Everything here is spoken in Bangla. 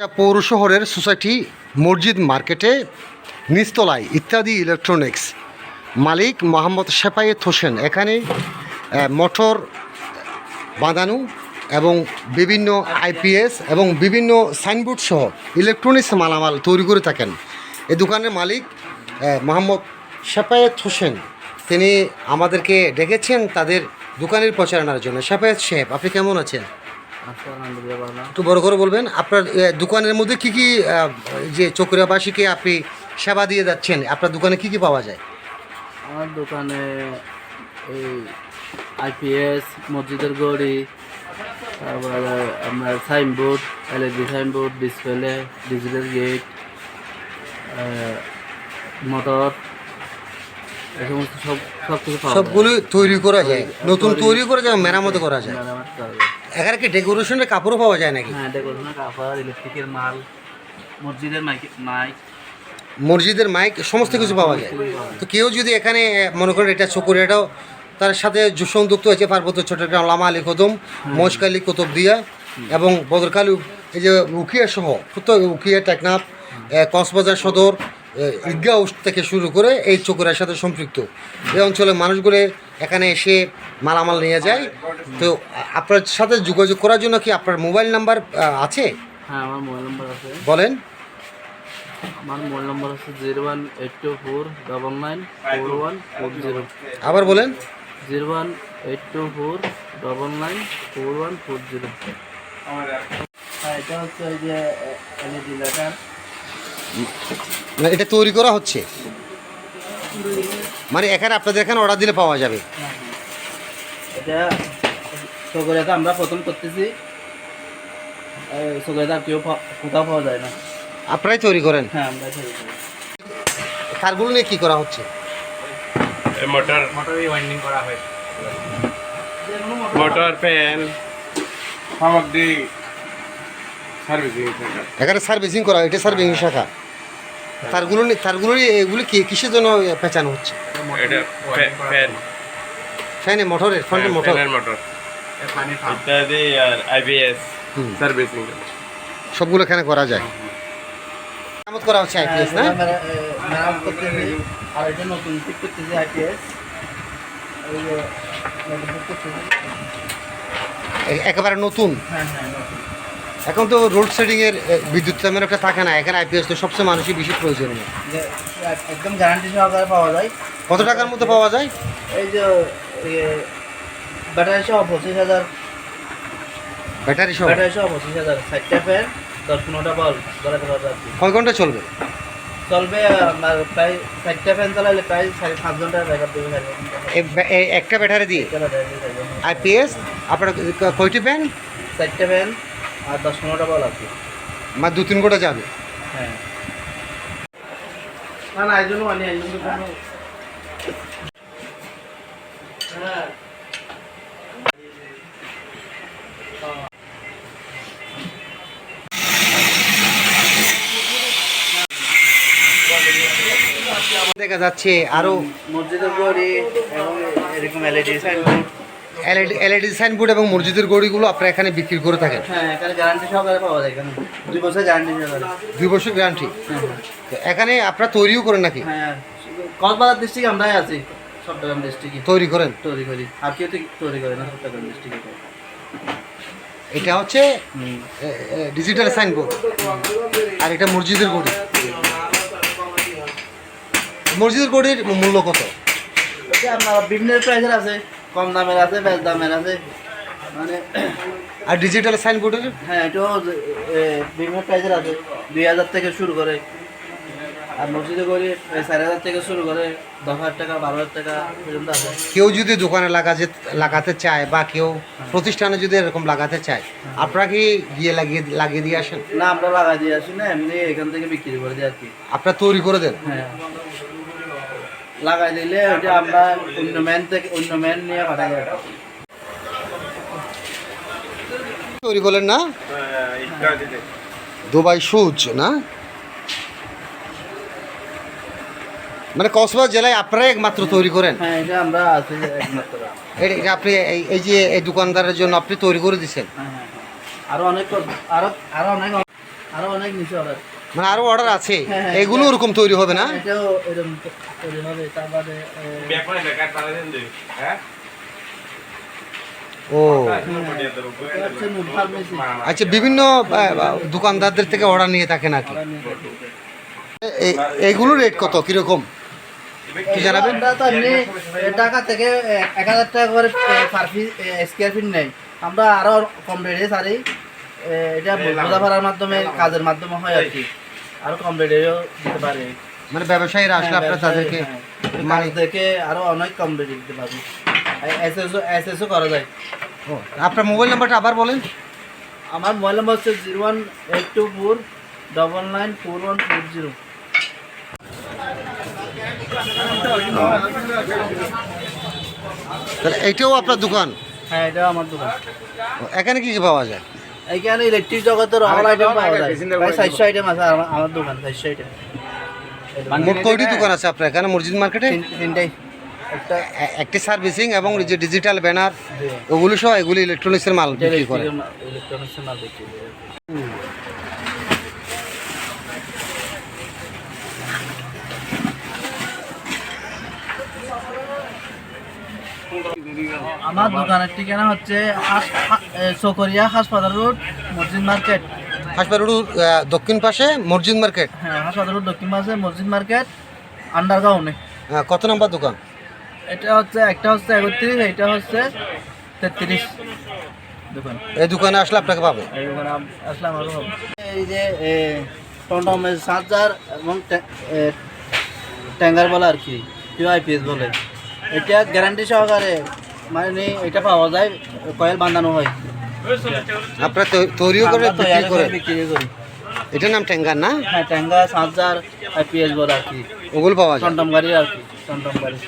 পৌর শহরের সোসাইটি মসজিদ মার্কেটে নিচতলায় ইত্যাদি ইলেকট্রনিক্স মালিক মোহাম্মদ শেফায়েত হোসেন। এখানে মোটর বাঁধানো এবং বিভিন্ন আইপিএস এবং বিভিন্ন সাইনবোর্ড সহ ইলেকট্রনিক্স মালামাল তৈরি করে থাকেন। এই দোকানের মালিক মোহাম্মদ শেফায়েত হোসেন। তিনি আমাদেরকে ডেকেছেন তাদের দোকানের প্রচারণার জন্য। শেফায়েত সাহেব, আপনি কেমন আছেন? একটু বড় করে বলবেন আপনার দোকানের মধ্যে কি কি যে চকরিয়াবাসীকে আপনি সেবা দিয়ে যাচ্ছেন আপনার দোকানে কি কি পাওয়া যায়? আমার দোকানে এই আইপিএস মসজিদের গড়ি তারপরে আপনার signboard LED signboard display digital gate motor এই সমস্ত সব সব কিছু সবগুলো তৈরি করা যায় নতুন তৈরি করা যায় মেরামত করা যায়। মেরামত করা যায়। এখানে কি ডেকোরেশনের কাপড়ও পাওয়া যায় নাকি? হ্যাঁ ডেকোরেশনের কাপড় ইলেকট্রিকের মাল মসজিদের মাইক মাইক। মসজিদের মাইক সমস্ত কিছু পাওয়া যায়। তো কেউ যদি এখানে মনে করেন এটা চকুর এটাও তার সাথে সংযুক্ত হয়েছে পার্বত্য চট্টগ্রাম লামা আলী কদম মহেশকালী কুতুবদিয়া এবং বদরকালী এই যে উকিয়া সহ উকিয়া টেকনাফ কক্সবাজার সদর আহ, ঈদগাঁও থেকে শুরু করে এই চকরিয়ার সাথে সম্পৃক্ত। এই অঞ্চলের মানুষগুলো এখানে এসে মালামাল নিয়ে যায়। তো আপনার সাথে যোগাযোগ করার জন্য কি আপনার মোবাইল নাম্বার আছে? হ্যাঁ আমার মোবাইল নাম্বার আছে। বলেন। আমার মোবাইল নাম্বার আছে zero one eight two four double nine four one four zero. আবার বলেন। Zero one eight two four double nine four one four zero. হ্যাঁ এটা হচ্ছে ওই যে এলইডি লেটার। মানে এটা তৈরি করা হচ্ছে? মানে এখানে আপনাদের এখানে অর্ডার দিলে পাওয়া যাবে। এটা সগরিয়াতে আমরা প্রথম করতেছি। আর কেউ কোথাও পাওয়া যায় না। আপনারাই তৈরি করেন? হ্যাঁ আমরা তৈরি করি। তারগুলো নিয়ে কী করা হচ্ছে? মোটর। মোটরে ওয়াইন্ডিং করা হয়। মোটর ফ্যান সামগ্রী সার্ভিসিং এখানে সার্ভিসিং করা এটা সার্ভিসিং শাখা। তারগুলো নিয়ে তারগুলো এগুলো কি কিসের জন্য পেঁচানো হচ্ছে? এটা ফ্যান ফ্যানে মোটরের ফ্রন্টের মোটর। ফ্যানের মোটর। ইত্যাদি আর আইবিএস সার্ভিসিং। সবগুলো এখানে করা যায়। কেমন করা হচ্ছে আইপিএস না? মেরামত করতেছি আর এটা নতুন ঠিক করতেছি আইপিএস যে এ- একেবারে নতুন? হ্যাঁ হ্যাঁ নতুন। এখন তো রোড সেটিং এর বিদ্যুৎ তেমন একটা থাকে না। এখানে আইপিএস তো সবচেয়ে মানুষই বেশি প্রয়োজনীয় একদম গ্যারান্টি সহকারে পাওয়া যায়। কত টাকার মধ্যে পাওয়া যায়? এই যে ব্যাটারি সহ পঁচিশ হাজার ব্যাটারি সহ? ব্যাটারি সহ পঁচিশ হাজার। ষাটটা ফ্যান দশ পনেরোটা বল ধরে ধরা যাচ্ছে কয় ঘণ্টা চলবে? চলবে আপনার প্রায় ষাটটা ফ্যান চালালে প্রায় সাড়ে পাঁচ ঘণ্টার ব্যাকআপ দেবে ঘণ্টা একটা ব্যাটারি দিয়ে? চালাবে। আইপিএস আপনার কয়টি ফ্যান চারটে ফ্যান আর দশ পনেরোটা বল আছে। মানে দু তিন গোটা যাবে? হ্যাঁ। না না এই জন্য আনি এই জন্য কোনো হ্যাঁ দেখা যাচ্ছে আরও মসজিদের গড়ি এবং এরকম LED signboard LED LED signboard এবং মসজিদের গড়িগুলো আপনারা এখানে বিক্রি করে থাকেন। হ্যাঁ এখানে গ্যারান্টি সহকারে পাওয়া যায় এখানে। দুই বছর গ্যারান্টি সহকারে। দুই বছর গ্যারান্টি হ্যাঁ এখানে আপনারা তৈরিও করেন নাকি? হ্যাঁ কক্সবাজার ডিস্ট্রিক্ট আমরাই আছি চট্টগ্রাম ডিস্ট্রিক্টে তৈরি করেন? তৈরি করি। আর কেউ তৈরি করে না চট্টগ্রাম ডিস্ট্রিক্টে এটা হচ্ছে ডিজিটাল সাইনবোর্ড আর এটা মসজিদের গড়ি। মসজিদের গড়ির মূল্য কত? আপনার বিভিন্ন প্রাইসের আছে। কম দামের আছে বেশ দামের আছে। মানে আর ডিজিটাল সাইনবোর্ডের হ্যাঁ এটাও বিভিন্ন প্রাইসের আছে। দুই হাজার থেকে শুরু করে। আর মসজিদে করি চার হাজার থেকে শুরু করে দশ হাজার টাকা বারো হাজার টাকা পর্যন্ত আছে। কেউ যদি দোকানে লাগাতে লাগাতে চায় বা কেউ প্রতিষ্ঠানে যদি এরকম লাগাতে চায় আপনারা কি গিয়ে লাগিয়ে লাগিয়ে দিয়ে আসেন? না আমরা লাগাই দিয়ে আসি না এমনি এখান থেকে বিক্রি করে দিই আর কি। আপনারা তৈরি করে দেন? হ্যাঁ। লাগাই দিলে ওটা আমরা অন্য ম্যান থেকে অন্য ম্যান নিয়ে পাঠাই তৈরি করলেন না? ইত্যাদিতে দুবাই সুজ না? মানে কক্সবাজার জেলায় আপনারাই একমাত্র তৈরি করেন? হ্যাঁ এটা আমরা আছি একমাত্র। এটা আপনি এই যে এই দোকানদারের জন্য আপনি তৈরি করে দিচ্ছেন হ্যাঁ হ্যাঁ। আরও অনেক আরও আরও অনেক আরও অনেক নিচে অর্ডার। মানে আরও অর্ডার আছে? এগুলো ওরকম তৈরি হবে না? এটাও এরকম তৈরি হবে। তারপরে হ্যাঁ ও। আচ্ছা বিভিন্ন দোকানদারদের থেকে অর্ডার নিয়ে থাকে নাকি? এ- এ- এগুলোর রেট কত? কীরকম? কি জানাবেন থেকে এক হাজার টাকা করে পার স্কোয়ার ফিট নেই। আমরা আরও কম রেটে সারি এটা বোঝাপড়ার মাধ্যমে কাজের মাধ্যমে হয় আর কি। আরও কম রেটেও দিতে পারে। মানে ব্যবসায়ীরা আসলে হ্যাঁ, আপনারা তাদেরকে হ্যাঁ। মানে কাজ দেখে আরও অনেক কম রেটে দিতে পারবে। এসএসও এসএসও করা যায়। ও, আপনার মোবাইল নাম্বারটা আবার বলেন। আমার মোবাইল নম্বর হচ্ছে zero one eight two four double nine four one four zero তাহলে এইটাও আপনার দোকান? হ্যাঁ এটা আমার দোকান। এখানে কি কি পাওয়া যায়? এইখানে ইলেকট্রিক জগতের অল আইটেম পাওয়া যায়। প্রায় চারশো আইটেম আছে আমার- দোকান চারশো আইটেম মোট কয়টি দোকান আছে আপনার এখানে? মসজিদ মার্কেটে? তিনটাই একটা সার্ভিসিং এবং যে ডিজিটাল ব্যানার ওগুলো সহ এগুলি ইলেকট্রনিক্সের মাল বিক্রি করে। ইলেকট্রনিক্সের মাল বিক্রি করে। আমার দোকানের ঠিকানা হচ্ছে চকরিয়া হাসপাতাল রোড মসজিদ মার্কেট। হাসপাতাল রোড, দক্ষিণ পাশে মসজিদ মার্কেট? হ্যাঁ হাসপাতাল রোড দক্ষিণ পাশে মসজিদ মার্কেট আন্ডারগ্রাউন্ডে আহ, কত নম্বর দোকান? এটা হচ্ছে একটা হচ্ছে একত্রিশ এটা হচ্ছে তেত্রিশ দোকান। এই দোকানে আসলে আপনাকে পাবে। এই দোকানে আম- আসলাম আরও হবে। এই যে এ, টমটমের চার্জার এবং ট্যাঙ্গার বলে আর কি কেউ আইপিএস বলে। এটা গ্যারান্টি সহকারে মানে এটা পাওয়া যায় কয়েল বাঁধানো হয়। আপনারা তৈ- তৈরিও করে বিক্রি করে। এটার নাম ট্যাঙ্গার না? হ্যাঁ সাত চার্জার আইপিএস বলে আর কি। ওগুলো পাওয়া যায়। টমটম গাড়ি আর কি টমটম গাড়ি